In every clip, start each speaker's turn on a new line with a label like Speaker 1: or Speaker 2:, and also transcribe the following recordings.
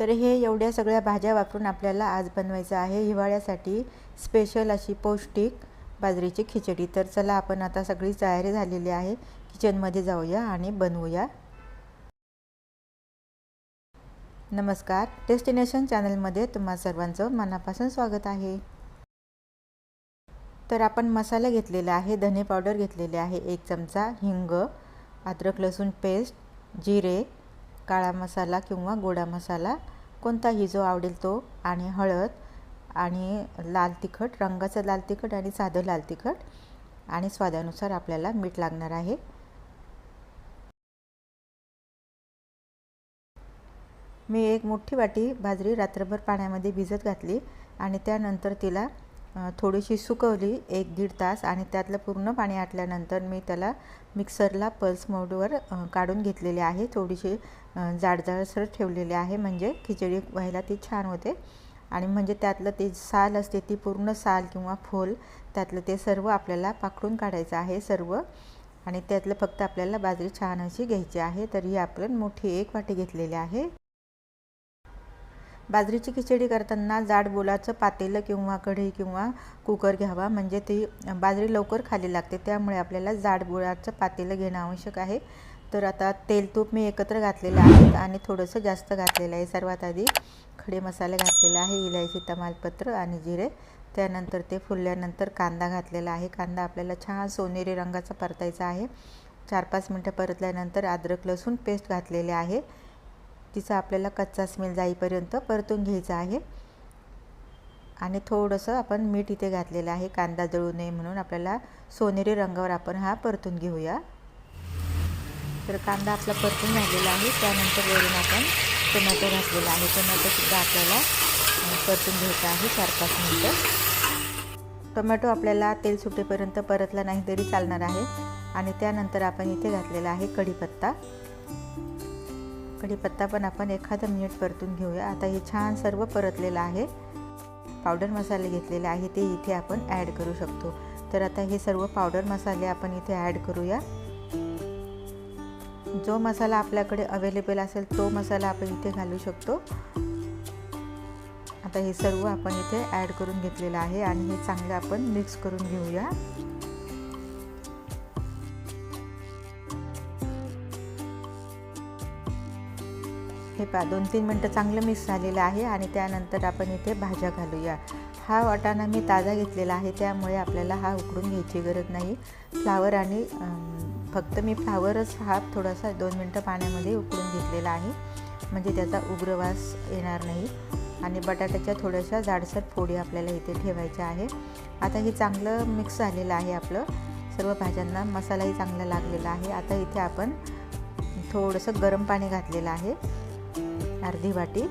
Speaker 1: तर हे एवढ्या सगळ्या भाज्या वापरून आपल्याला आज बनवायचं आहे. हिवाळ्यासाठी स्पेशल अशी पौष्टिक बाजरीची खिचडी. तर चला आपण आता सगळी तयारी झालेली आहे. किचनमध्ये जाऊया आणि बनवूया. नमस्कार. डेस्टिनेशन चॅनलमध्ये तुम्हा सर्वांचं मनापासून स्वागत आहे. तर आपण मसाला घेतलेला आहे धने पावडर घेतलेले आहे एक चमचा हिंग अद्रक लसूण पेस्ट जिरे काळा मसाला किंवा गोडा मसाला कोणताही जो आवडेल तो आणि हळद आणि लाल तिखट रंगाचं लाल तिखट आणि साधं लाल तिखट आणि स्वादानुसार आपल्याला मीठ लागणार आहे. मी एक मोठी वाटी बाजरी रात्रभर पाण्यामध्ये भिजत घातली आणि त्यानंतर तिला थोडीशी सुकवली एक दीड तास आणि त्यातलं पूर्ण पाणी आटल्यानंतर मी त्याला मिक्सरला पल्स मोडवर काढून घेतलेले आहे. थोडीशी जाडजाडसर ठेवलेले आहे. म्हणजे खिचडी व्हायला ती छान होते. आणि म्हणजे त्यातलं ते साल असते ती पूर्ण साल किंवा फोल त्यातलं ते सर्व आपल्याला पाकडून काढायचं आहे सर्व. आणि त्यातलं फक्त आपल्याला बाजरी छान अशी घ्यायची आहे. तर ही आपण मोठी एक वाटी घेतलेली आहे. बाजरीची खिचडी करताना जाड बोलाचं पातेलं किंवा कढई किंवा कुकर घ्यावा. म्हणजे ती बाजरी लवकर खाली लागते. त्यामुळे आपल्याला जाड बोळाचं पातेलं घेणं आवश्यक आहे. तर आता तेल तूप मी एकत्र घातलेलं आहे आणि थोडंसं जास्त घातलेलं आहे. सर्वात आधी खडे मसाले घातलेला आहे इलायची तमालपत्र आणि जिरे. त्यानंतर ते फुलल्यानंतर कांदा घातलेला आहे. कांदा आपल्याला छान सोनेरी रंगाचा परतायचा आहे. चार पाच मिनटं परतल्यानंतर अद्रक लसूण पेस्ट घातलेले आहे. तिचा आपल्याला कच्चा स्मेल जाईपर्यंत परतून घ्यायचा आहे. आणि थोडंसं आपण मीठ इथे घातलेलं आहे कांदा जळू नये म्हणून आपल्याला सोनेरी रंगावर आपण हा परतून घेऊया. तर कांदा आपला परतून झालेला आहे त्यानंतर वरून आपण टोमॅटो घातलेला आहे. टोमॅटोसुद्धा आपल्याला परतून घ्यायचा आहे चार पाच मिनटं. टोमॅटो आपल्याला तेल सुटेपर्यंत परतला नाही तरी चालणार आहे. आणि त्यानंतर आपण इथे घातलेला आहे कढीपत्ता. कढीपत्ता पण आपण एखादं मिनिट परतून घेऊया. आता हे छान सर्व परतलेलं आहे. पावडर मसाले घेतलेले आहे ते इथे आपण ॲड करू शकतो. तर आता हे सर्व पावडर मसाले आपण इथे ॲड करूया. जो मसाला आपल्याकडे अवेलेबल असेल तो मसाला आपण इथे घालू शकतो. आता हे सर्व आपण इथे ॲड करून घेतलेलं आहे आणि हे चांगलं आपण मिक्स करून घेऊया. इथे पा दोन तीन मिनटं चांगलं मिक्स झालेलं आहे आणि त्यानंतर आपण इथे भाज्या घालूया. हा वाटाणा मी ताजा घेतलेला आहे त्यामुळे आपल्याला हा उकडून घ्यायची गरज नाही. फ्लावर आणि फक्त मी फ्लावरच हा थोडासा दोन मिनटं पाण्यामध्ये उकडून घेतलेला आहे. म्हणजे त्याचा उग्रवास येणार नाही. आणि बटाट्याच्या थोड्याशा जाडसर फोडी आपल्याला इथे ठेवायच्या आहे. आता हे चांगलं मिक्स झालेलं आहे आपलं. सर्व भाज्यांना मसालाही चांगला लागलेला आहे. आता इथे आपण थोडंसं गरम पाणी घातलेलं आहे. अर्धी वाटी.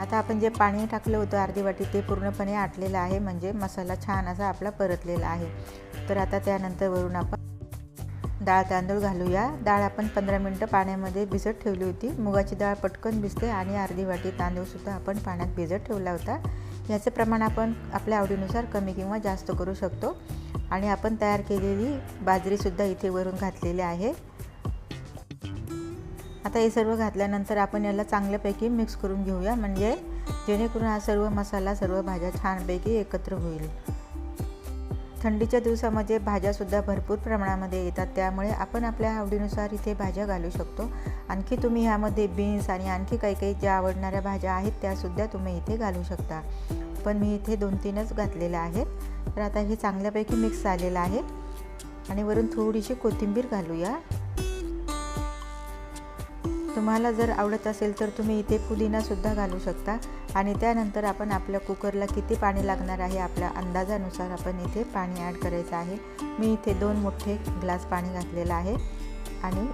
Speaker 1: आता आपण जे पाणी टाकलं होतं अर्धी वाटी ते पूर्णपणे आटलेलं आहे. म्हणजे मसाला छान असा आपला परतलेला आहे. तर आता त्यानंतर वरून आपण डाळ तांदूळ घालूया. डाळ आपण पंधरा मिनटं पाण्यामध्ये भिजत ठेवली होती. मुगाची डाळ पटकन भिजते आणि अर्धी वाटी तांदूळसुद्धा आपण पाण्यात भिजत ठेवला होता. याचे प्रमाण आपण आपल्या आवडीनुसार कमी किंवा जास्त करू शकतो. आणि आपण तयार केलेली बाजरीसुद्धा इथे वरून घातलेली आहे. आता हे सर्व घातल्यानंतर आपण याला चांगल्यापैकी मिक्स करून घेऊया. म्हणजे जेणेकरून हा सर्व मसाला सर्व भाज्या छानपैकी एकत्र होईल. थंडीच्या दिवसामध्ये भाज्यासुद्धा भरपूर प्रमाणामध्ये येतात. त्यामुळे आपण आपल्या आवडीनुसार इथे भाज्या घालू शकतो. आणखी तुम्ही ह्यामध्ये बीन्स आणि आणखी काही काही ज्या आवडणाऱ्या भाज्या आहेत त्यासुद्धा तुम्ही इथे घालू शकता. पण मी इथे दोन तीनच घातलेल्या आहेत. तर आता हे चांगल्यापैकी मिक्स झालेलं आहे. आणि वरून थोडीशी कोथिंबीर घालूया. तुम्हाला जर आवडत असेल तर तुम्ही इथे पुदिनासुद्धा घालू शकता. आणि त्यानंतर आपण आपल्या कुकरला किती पाणी लागणार आहे आपल्या अंदाजानुसार आपण इथे पाणी ॲड करायचं आहे. मी इथे दोन मोठे ग्लास पाणी घातलेलं आहे आणि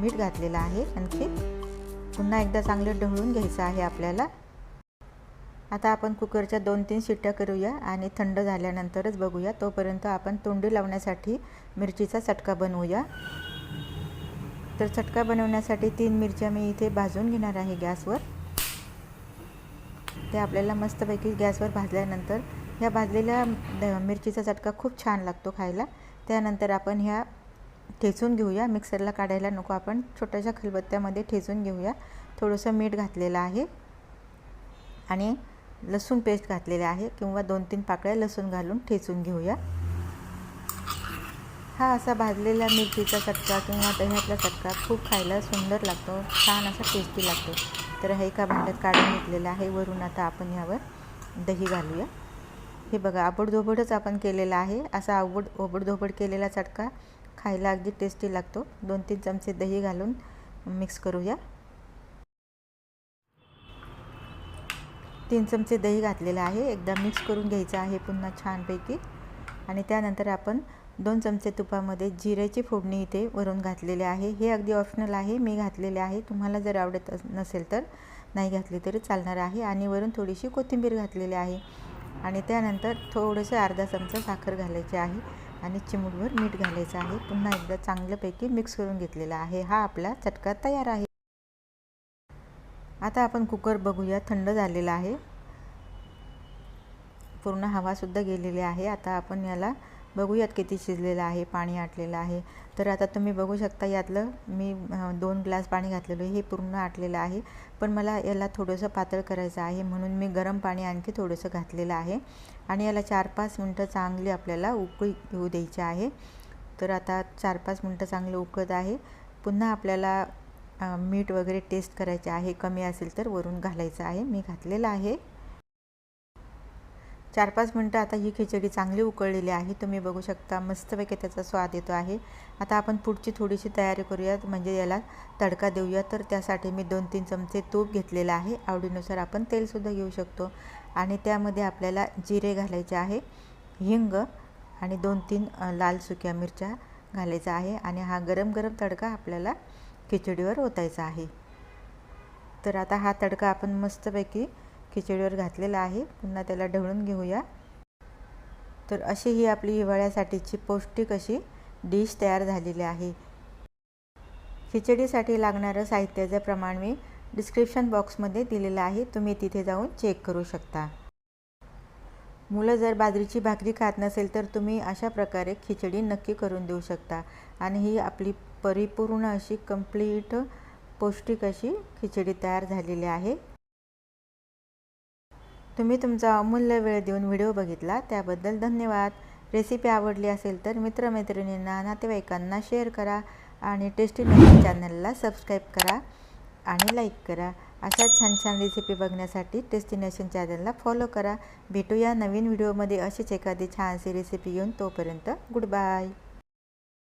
Speaker 1: मीठ घातलेलं आहे. आणखी पुन्हा एकदा चांगलं ढवळून घ्यायचं आहे आपल्याला. आता आपण कुकरच्या दोन तीन शिट्ट्या करूया आणि थंड झाल्यानंतरच बघूया. तोपर्यंत आपण तोंडी लावण्यासाठी मिरचीचा चटका बनवूया. तर चटका बनवण्यासाठी तीन मिरच्या मी इथे भाजून घेणार आहे गॅसवर. ते आपल्याला मस्तपैकी गॅसवर भाजल्यानंतर ह्या भाजलेल्या मिरचीचा चटका खूप छान लागतो खायला. त्यानंतर आपण ह्या ठेचून घेऊया. मिक्सरला काढायला नको आपण. छोट्याशा खलबत्त्यामध्ये ठेचून घेऊया. थोडंसं मीठ घातलेलं आहे. आणि लसूण पेस्ट घातलेलं आहे. किंवा दोन तीन पाकळ्या लसूण घालून ठेचून घेऊया. हा असा भाजलेला मिरचीचा चटका किंवा दह्यातला चटका खूप खायला सुंदर लागतो छान असा टेस्टी लागतो. तर हे एका भांड्यात काढून घेतलेलं आहे. वरून आता आपण यावर दही घालूया. हे बघा आबडधोबडच आपण केलेला आहे. असा आवड ओबडधोबड केलेला चटका खायला अगदी टेस्टी लागतो. दोन तीन चमचे दही घालून मिक्स करूया. तीन चमचे दही घातलेलं आहे. एकदा मिक्स करून घ्यायचं आहे पुन्हा छानपैकी. आणि त्यानंतर आपण दोन चमचे तुपामध्ये जिऱ्याची फोडणी इथे वरून घातलेले आहे. हे अगदी ऑप्शनल आहे. मी घातलेले आहे. तुम्हाला जर आवडत नसेल तर नाही घातली तरी चालणार आहे. आणि वरून थोडीशी कोथिंबीर घातलेली आहे. आणि त्यानंतर थोडंसं अर्धा चमचा साखर घालायची आहे. आणि चिमूटभर मीठ घालायचं आहे. पुन्हा एकदा चांगल्यापैकी मिक्स करून घेतलेला आहे. हा आपला चटका तयार आहे. आता आपण कुकर बघूया. थंड झालेला आहे. पूर्ण हवासुद्धा गेलेली आहे. आता आपण याला बघूयात किती शिजलेलं आहे पाणी आटलेलं आहे. तर आता तुम्ही बघू शकता यातलं मी दोन ग्लास पाणी घातलेलं हे पूर्ण आटलेलं आहे. पण मला याला थोडंसं पातळ करायचं आहे म्हणून मी गरम पाणी आणखी थोडंसं घातलेलं आहे. आणि याला चार पाच मिनटं चांगली आपल्याला उकळी येऊ द्यायची आहे. तर आता चार पाच मिनटं चांगलं उकळत आहे. पुन्हा आपल्याला मीठ वगैरे टेस्ट करायचे आहे कमी असेल तर वरून घालायचं आहे. मी घातलेलं आहे. चार पाच मिनटं आता ही खिचडी चांगली उकळलेली आहे. तुम्ही बघू शकता मस्तपैकी त्याचा स्वाद येतो आहे. आता आपण पुढची थोडीशी तयारी करूयात म्हणजे याला तडका देऊया. तर त्यासाठी मी दोन तीन चमचे तूप घेतलेलं आहे. आवडीनुसार आपण तेलसुद्धा घेऊ शकतो. आणि त्यामध्ये आपल्याला जिरे घालायचे आहे हिंग आणि दोन तीन लाल सुक्या मिरच्या घालायचा आहे. आणि हा गरम गरम तडका आपल्याला खिचडीवर ओतायचा आहे. तर आता हा तडका आपण मस्तपैकी खिचडीवर घातलेला आहे. पुन्हा त्याला ढवळून घेऊया. तर अशी ही आपली हिवाळ्यासाठीची पौष्टिक अशी डिश तयार झालेली आहे. खिचडीसाठी लागणारं साहित्याचं प्रमाण मी डिस्क्रिप्शन बॉक्समध्ये दिलेलं आहे. तुम्ही तिथे जाऊन चेक करू शकता. मुलं जर बाजरीची भाकरी खात नसेल तर तुम्ही अशा प्रकारे खिचडी नक्की करून देऊ शकता. आणि ही आपली परिपूर्ण अशी कंप्लीट पौष्टिक अशी खिचडी तयार झालेली आहे. तुम्ही तुमचा अमूल्य वेळ देऊन व्हिडिओ बघितला त्याबद्दल धन्यवाद. रेसिपी आवडली असेल तर मित्रमैत्रिणींना नातेवाईकांना शेअर करा आणि टेस्टी नवीन चॅनलला सबस्क्राईब करा आणि लाईक करा. अशा छान छान रेसिपी बघण्यासाठी टेस्टिनेशन चॅनलला फॉलो करा. भेटूया नवीन व्हिडिओमध्ये अशीच एखादी छानशी रेसिपी घेऊन तोपर्यंत गुड बाय.